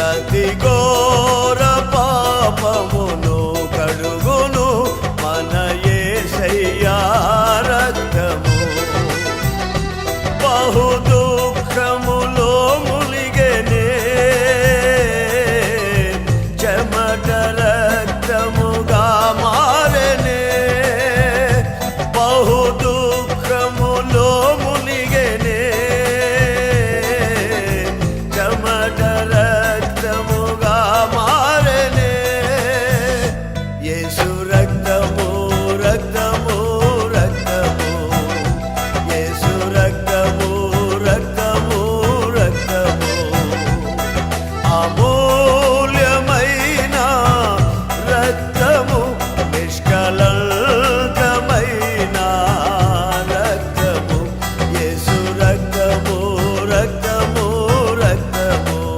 ప్రతి ఘోర పాపమును కడుగును మన యేసయ్యా రక్తము. బహు దుఃఖము రక్తము రక్తము రక్తము అమో